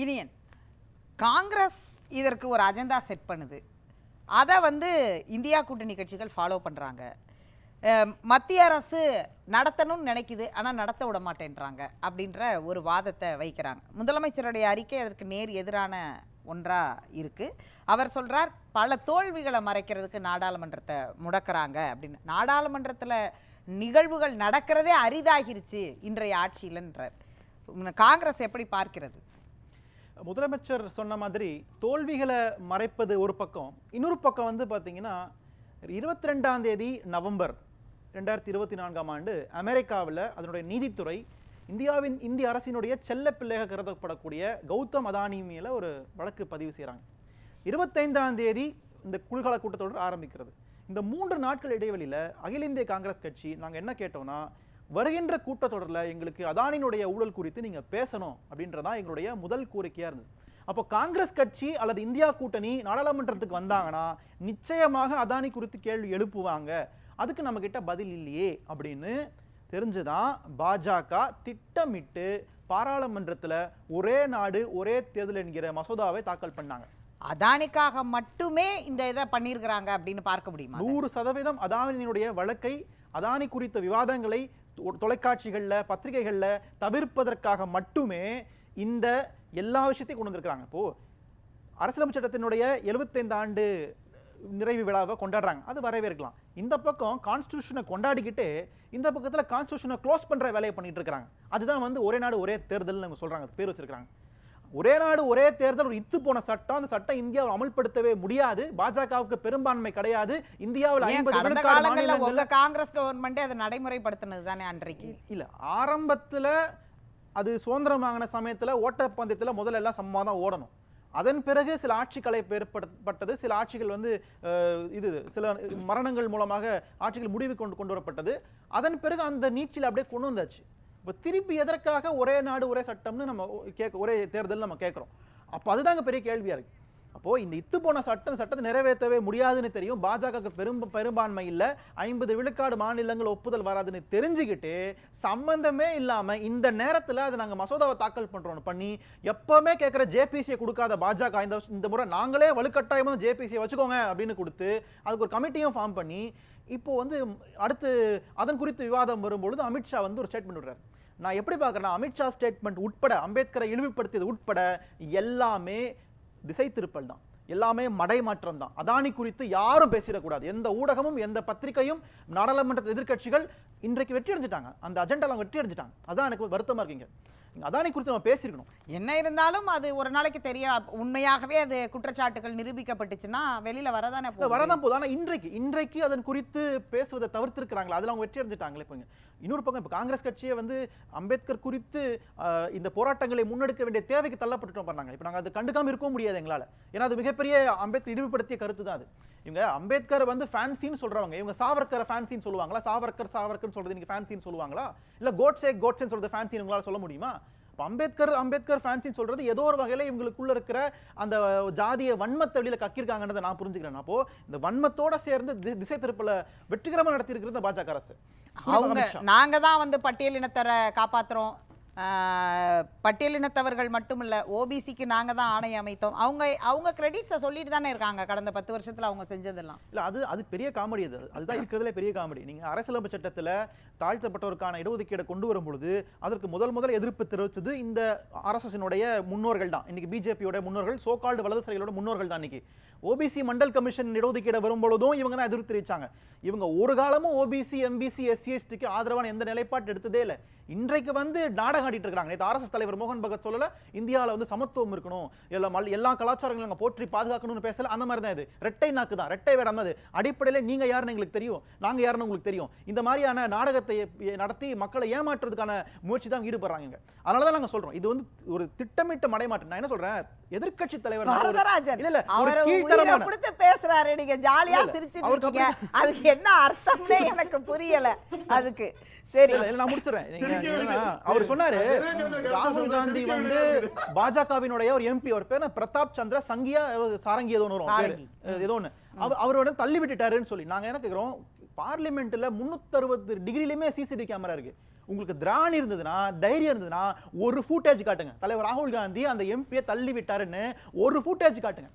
இனியன் காங்கிரஸ் இதற்கு ஒரு agenda set பண்ணுது. அதை வந்து இந்தியா கூட்டணி கட்சிகள் ஃபாலோ பண்ணுறாங்க மத்திய அரசு நடத்தணும்னு நினைக்குது ஆனால் நடத்த விட மாட்டேன்றாங்க அப்படின்ற ஒரு வாதத்தை வைக்கிறாங்க. முதலமைச்சருடைய அறிக்கை அதற்கு நேர் எதிரான ஒன்றாக இருக்கு. அவர் சொல்கிறார் பல தோல்விகளை மறைக்கிறதுக்கு நாடாளுமன்றத்தை முடக்கிறாங்க அப்படின்னு. நாடாளுமன்றத்தில் நிகழ்வுகள் நடக்கிறதே அரிதாகிருச்சு இன்றைய ஆட்சியிலன்றார். காங்கிரஸ் எப்படி பார்க்கிறது? முதலமைச்சர் சொன்ன மாதிரி தோல்விகளை மறைப்பது ஒரு பக்கம். இன்னொரு பக்கம் வந்து பார்த்தீங்கன்னா இருபத்தி ரெண்டாம் தேதி நவம்பர் ரெண்டாயிரத்தி இருபத்தி நான்காம் ஆண்டு அமெரிக்காவில் அதனுடைய நீதித்துறை இந்தியாவின் இந்திய அரசினுடைய செல்ல பிள்ளையாக கருதப்படக்கூடிய கௌதம் அதானி மேல ஒரு வழக்கு பதிவு செய்கிறாங்க இருபத்தைந்தாம் தேதி இந்த குளிர்கால கூட்டத்தொடர் ஆரம்பிக்கிறது. இந்த மூன்று நாட்கள் இடைவெளியில் அகில இந்திய காங்கிரஸ் கட்சி நாங்கள் என்ன கேட்டோம்னா வருகின்ற கூட்டத்தொடரில் எங்களுக்கு அதானினுடைய ஊழல் குறித்து நீங்க பேசணும் அப்படின்றதான் எங்களுடைய முதல் கோரிக்கையா இருந்தது. அப்போ காங்கிரஸ் கட்சி அல்லது இந்தியா கூட்டணி நாடாளுமன்றத்துக்கு வந்தாங்கன்னா நிச்சயமாக அதானி குறித்து கேள்வி எழுப்புவாங்க. அதுக்கு நம்ம கிட்ட பதில் இல்லையே அப்படின்னு தெரிஞ்சுதான் பாஜக திட்டமிட்டு பாராளுமன்றத்துல ஒரே நாடு ஒரே தேர்தல் என்கிற மசோதாவை தாக்கல் பண்ணாங்க. அதானிக்காக மட்டுமே இந்த இதை பண்ணியிருக்கிறாங்க அப்படின்னு பார்க்க முடியுமா? நூறு சதவீதம் அதானியினுடைய வழக்கை அதானி குறித்த விவாதங்களை தொலைக்காட்சிகளில் பத்திரிகைகள்ல தவிர்ப்பதற்காக மட்டுமே இந்த எல்லா விஷயத்தையும் கொண்டு வந்திருக்கிறாங்க. இப்போ அரசியலமைப்பு சட்டத்தினுடைய 75 ஆண்டு நிறைவு விழாவை கொண்டாடுறாங்க. அது வரவேற்கலாம். இந்த பக்கம் கான்ஸ்டியூஷனை கொண்டாடிக்கிட்டு இந்த பக்கத்தில் கான்ஸ்டியூஷனை க்ளோஸ் பண்ற வேலையை பண்ணிட்டு இருக்காங்க அதுதான் வந்து ஒரே நாடு ஒரே தேர்தல்னு அவங்க சொல்றாங்க. பேர் வச்சிருக்காங்க ஒரே நாடு ஒரே தேர்தல் ஒரு இத்து போன சட்டம். அந்த சட்டம் இந்தியாவில் அமல்படுத்தவே முடியாது. பாஜகவுக்கு பெரும்பான்மை கிடையாது. இந்தியாவில் ஐம்பது காங்கிரஸ் கவர்மெண்டே அதை நடைமுறைப்படுத்தினது தானே அன்றைக்கு? இல்ல. ஆரம்பத்துல அது சுதந்திரம் வாங்கின சமயத்துல ஓட்டப்பந்தயத்துல முதல்ல எல்லாம் சமமாக தான் ஓடணும். அதன் பிறகு சில ஆட்சி கலைப்பு ஏற்படுத்தப்பட்டது சில ஆட்சிகள் வந்து இது சில மரணங்கள் மூலமாக ஆட்சிகள் முடிவு கொண்டு கொண்டு வரப்பட்டது. அதன் பிறகு அந்த நீட்சியில் அப்படியே கொண்டு வந்தாச்சு. இப்போ திருப்பி எதற்காக ஒரே நாடு ஒரே சட்டம்னு நம்ம கேட்க ஒரே தேர்தல் நம்ம கேட்குறோம் அப்போ அதுதாங்க பெரிய கேள்வியாக இருக்குது அப்போது இந்த இத்து போன சட்டம் சட்டத்தை நிறைவேற்றவே முடியாதுன்னு தெரியும். பாஜகவுக்கு பெரும் பெரும்பான்மை இல்லை. ஐம்பது விழுக்காடு மாநிலங்கள் ஒப்புதல் வராதுன்னு தெரிஞ்சுக்கிட்டு சம்பந்தமே இல்லாமல் இந்த நேரத்தில் அதை நாங்கள் மசோதாவை தாக்கல் பண்றோம்னு பண்ணி எப்போவுமே கேட்குற ஜேபிசியை கொடுக்காத பாஜக. இந்த இந்த முறை நாங்களே வலுக்கட்டாயமாக ஜேபிசியை வச்சுக்கோங்க அப்படின்னு கொடுத்து அதுக்கு ஒரு கமிட்டியும் ஃபார்ம் பண்ணி இப்போ வந்து அடுத்து அதன் குறித்து விவாதம் வரும்பொழுது அமித்ஷா வந்து ஒரு ஸ்டேட்மெண்ட் விடுறாரு. நான் எப்படி பார்க்கறேன்னா அமித்ஷா ஸ்டேட்மெண்ட் உட்பட அம்பேத்கரை இழிவுபடுத்தியது உட்பட எல்லாமே திசை திருப்பல் தான். எல்லாமே மடைமாற்றம் தான். அதானி குறித்து யாரும் பேசிடக்கூடாது. எந்த ஊடகமும் எந்த பத்திரிகையும் நாடாளுமன்ற எதிர்க்கட்சிகள் இன்றைக்கு வெற்றி அடைஞ்சிட்டாங்க அந்த அஜெண்டாவில் அவங்க வெற்றி அடைஞ்சிட்டாங்க அதான் எனக்கு வருத்தமா இருக்கீங்க. அதானி குறித்து நம்ம பேசியிருக்கணும். என்ன இருந்தாலும் அது ஒரு நாளைக்கு தெரிய உண்மையாகவே அது குற்றச்சாட்டுகள் நிரூபிக்கப்பட்டுச்சுன்னா வெளியில வரதானே. வரதான் போகுது. ஆனா இன்றைக்கு இன்றைக்கு அதன் குறித்து பேசுவதை தவிர்த்திருக்கிறாங்களா அதுல அவங்க வெற்றி அடைஞ்சிட்டாங்களே இப்போ இன்னொரு பக்கம் இப்போ காங்கிரஸ் கட்சியே வந்து அம்பேத்கர் குறித்து இந்த போராட்டங்களை முன்னெடுக்க வேண்டிய தேவைக்கு தள்ளப்பட்டுட்டோம் பண்ணாங்க இப்போ நாங்க அது கண்டுக்காம இருக்கவும் முடியாது எங்களால. ஏன்னா அது மிகப்பெரிய அம்பேத்கர் இழிவுபடுத்திய கருத்து தான் அது. இவங்க அம்பேத்கர் வந்து ஃபேன்சின்னு சொல்றவங்க. இவங்க சாவர்கர் ஃபேன்சின்னு சொல்லுவாங்களா? சாவர்கர் சாவர்கர்னு சொல்றது நீங்க ஃபேன்சின்னு சொல்லுவாங்களா? இல்ல கோட்ஸே கோட்ஸேன்னு சொல்றது ஃபேன்சின்னு உங்களால சொல்ல முடியுமா? அம்பேத்கர் அம்பேத்கர் ஃபேன்சின்னு சொல்றது ஏதோ ஒரு வகையில இவங்களுக்குள்ள இருக்கிற அந்த ஜாதிய வன்மத்தை வெளியில கக்கியிருக்காங்கன்றதை நான் புரிஞ்சுக்கிறேன். அப்போ இந்த வன்மத்தோட சேர்ந்து திசை திருப்பல வெற்றிகரமா நடத்தி இருக்கிறது இந்த பாஜக அரசு. அவங்க. நாங்க தான் வந்து பட்டியலினத்தரை காப்பாத்துறோம். ஆஹ், பட்டியலினத்தவர்கள் மட்டுமில்ல ஓபிசிக்கு நாங்கள் தான் ஆணையம் அமைத்தோம். அவங்க அவங்க கிரெடிட்ஸை சொல்லிட்டு தானே இருக்காங்க கடந்த பத்து வருஷத்தில் அவங்க செஞ்சதெல்லாம். இல்லை அது அது பெரிய காமெடி அது. அதுதான் இருக்கிறதுல பெரிய காமெடி. நீங்கள் அரசியலமைப்பு சட்டத்தில் தாழ்த்தப்பட்டோருக்கான இடஒதுக்கீடு கொண்டு வரும் பொழுது அதற்கு முதல் முதல் எதிர்ப்பு தெரிவிச்சது இந்த ஆர்எஸ்எஸ்னுடைய முன்னோர்கள் தான். இன்னைக்கு பிஜேபியோட முன்னோர்கள் சோகால்டு வலதுசாரிகளோட முன்னோர்கள் தான் இன்னைக்கு. ஓபிசி மண்டல் கமிஷன் இடஒதுக்கீடு வரும் பொழுதும் இவங்க தான் எதிர்ப்பு தெரிவித்தாங்க இவங்க ஒரு காலமும் ஓபிசி எம்பிசி எஸ்சி எஸ்டிக்கு ஆதரவான எந்த நிலைப்பாட்டு எடுத்ததே இல்லை. இன்றைக்கு வந்து நாடகம் ஆடிட்டு இருக்காங்க. நேற்று ஆர்எஸ்எஸ் தலைவர் மோகன் பகத் சொல்லல இந்தியாவில் வந்து சமத்துவம் இருக்கணும். எல்லா எல்லா கலாச்சாரங்களும் நாங்க போற்றி பாதுகாக்கணும்னு பேசல. அந்த மாதிரி தான் இது. ரெட்டை நாக்கு தான். ரெட்டை வேடம் அது அடிப்படையில் நீங்க யாருன்னு எங்களுக்கு தெரியும். நாங்க யாருன்னு உங்களுக்கு தெரியும். இந்த மாதிரியான நாடகத்தை நடத்தி மக்களை ஏமாற்றுறதுக்கான முயற்சி தான் ஈடுபடுறாங்க. அதனால தான் நாங்க சொல்றோம். இது வந்து ஒரு திட்டமிட்ட மடைமாற்றம் நான் என்ன சொல்றேன்? எதிர்க்கட்சி தலைவர் வரதராஜன் இல்ல அவரை உயிரை கீழ்த்தரமான கொடுத்து பேசுறாரு நீங்க. ஜாலியா. சிரிச்சிட்டு இருக்கீங்க. அதுக்கு என்ன அர்த்தம்னே எனக்கு புரியல. அதுக்கு சரி. நான் முடிச்சிடுறேன். அவர் சொன்னாரு ராகுல் காந்தி வந்து பாஜகவினுடைய ஒரு எம்பி அவர் பேர்? பிரதாப் சந்திர சங்கியா சாரங்கி ஏதோ ஒன்று ஏதோ ஒன்று அவரோட தள்ளி விட்டுட்டாருன்னு சொல்லி நாங்க என்ன கேக்குறோம்? பார்லிமெண்ட்ல முன்னூத்தி அறுபது டிகிரிலுமே சிசிடிவி கேமரா இருக்கு. உங்களுக்கு திராணி இருந்ததுன்னா தைரியம் இருந்ததுன்னா ஒரு ஃபூட்டேஜ் காட்டுங்க. தலைவர் ராகுல் காந்தி அந்த எம்பியை தள்ளி விட்டாருன்னு ஒரு ஃபூட்டேஜ் காட்டுங்க.